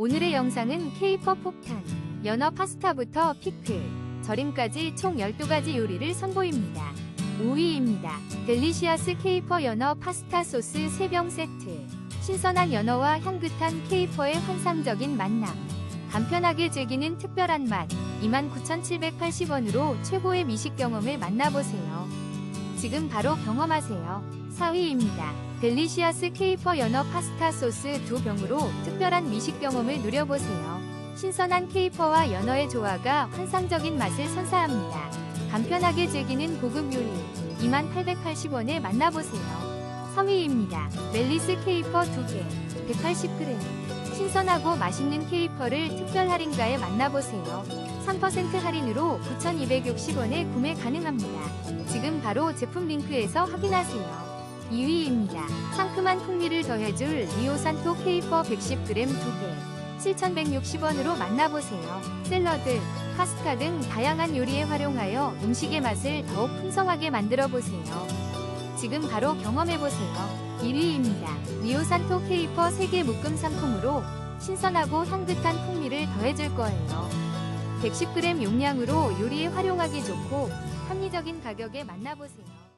오늘의 영상은 케이퍼 폭탄, 연어 파스타부터 피클, 절임까지 총 12가지 요리를 선보입니다. 5위입니다. 델리시아스 케이퍼 연어 파스타 소스 3병 세트. 신선한 연어와 향긋한 케이퍼의 환상적인 만남. 간편하게 즐기는 특별한 맛. 29,780원으로 최고의 미식 경험을 만나보세요. 지금 바로 경험하세요. 4위입니다. 델리시아스 케이퍼 연어 파스타 소스 두 병으로 특별한 미식 경험을 누려보세요. 신선한 케이퍼와 연어의 조화가 환상적인 맛을 선사합니다. 간편하게 즐기는 고급 요리 2880원에 만나보세요. 3위입니다. 멜리스 케이퍼 2개 180g 신선하고 맛있는 케이퍼를 특별 할인가에 만나보세요. 3% 할인으로 9,260원에 구매 가능합니다. 지금 바로 제품 링크에서 확인하세요. 2위입니다. 상큼한 풍미를 더해줄 리오산토 케이퍼 110g 2개 7,160원으로 만나보세요. 샐러드, 파스타 등 다양한 요리에 활용하여 음식의 맛을 더욱 풍성하게 만들어 보세요. 지금 바로 경험해보세요. 1위입니다. 리오산토 케이퍼 3개 묶음 상품으로 신선하고 향긋한 풍미를 더해줄 거예요. 110g 용량으로 요리에 활용하기 좋고 합리적인 가격에 만나보세요.